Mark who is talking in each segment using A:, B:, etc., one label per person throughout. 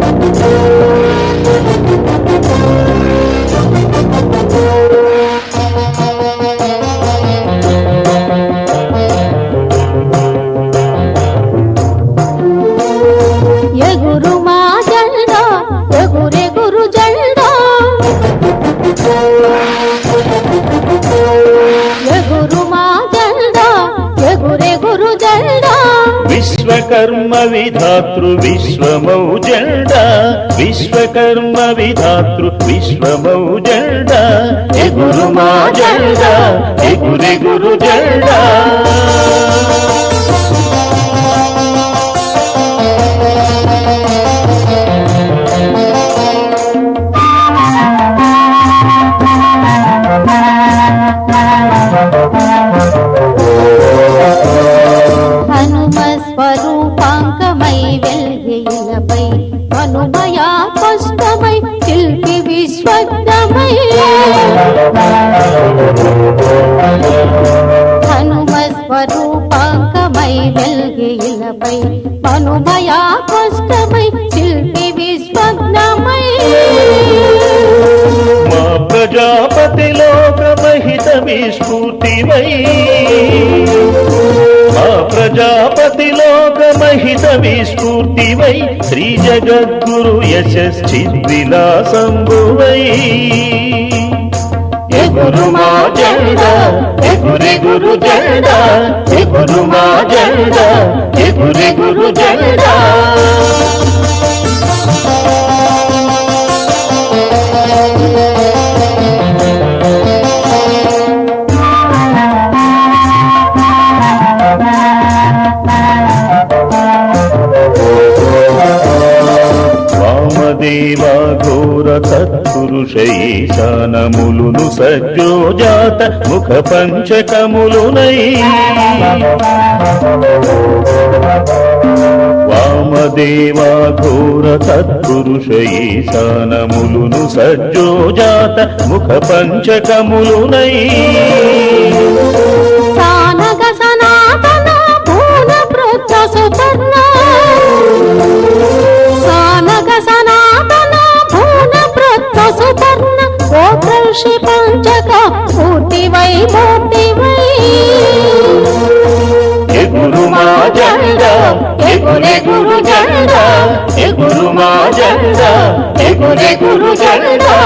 A: Thank you.
B: Vishwakarma విధాతృ విశ్వమౌ జెండా. విశ్వకర్మ విధాతృ విశ్వమౌ జెండా. ఎగురు మా జెండా ఎగురెగురు జెండా.
A: రూపాంకమై వెల్గి ఇలపై మనుమయా కష్టమై శిల్పి విశ్వజ్ఞమై.
B: మా ప్రజాపతి లోకమహితమి స్ఫూర్తివై మా ప్రజాపతి లోకమహితమి స్ఫూర్తివై శ్రీ జగద్గురు యశశ్చిద్విలాసంబువై గురు మా జెండా ఎగురెగురు జెండా ఎగురు మా జెండా ఎగురెగురు జెండా Bye. ఘోర ఈశానములును సజ్జోజాత ముఖ పంచకములునై వామదేవా ఘోర తత్పురుష ఈశానములును సజ్జోజాత ముఖ పంచకములునై
A: సానగ సనాతన పూన గోత్రషి పంచక మూర్తి వై మూర్తి వై
B: ఎగురు మా జెండా ఎగురెగురు జెండా ఎగురు మా జెండా ఎగురెగురు జెండా.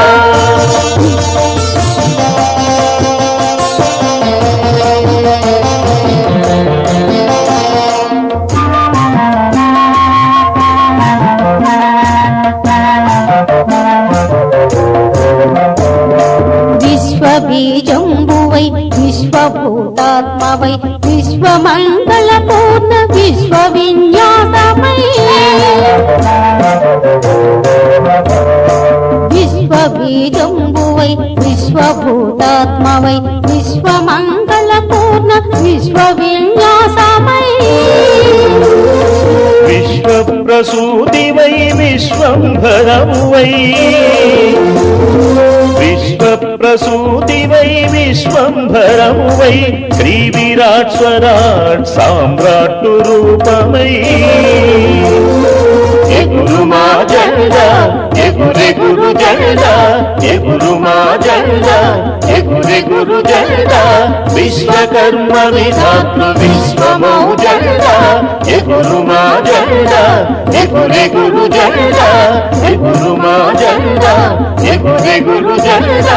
A: శంభువై విశ్వభూతాత్మవై విశ్వమంగళ పూర్ణ విశ్వ విన్యాసమై విశ్వబీజంబువై విశ్వభూతాత్మవై విశ్వమంగళ పూర్ణ విశ్వ విన్యాసమై
B: విశ్వప్రసూతివై విశ్వంభరమువై. విశ్వప్రసూతివై విశ్వంభరమువై శ్రీ విరాట్ స్వరాట్ సామ్రాట్టు రూపమై. ఎగురు మా జెండా ఎగురెగురు జెండా ఎగురు మా జెండా ఎగురెగురు జెండా. విశ్వకర్మ విధాతృ విశ్వమౌ జెండా ఎగురు మా జెండా ఎగురెగురు జెండా. జయ గురు జనదా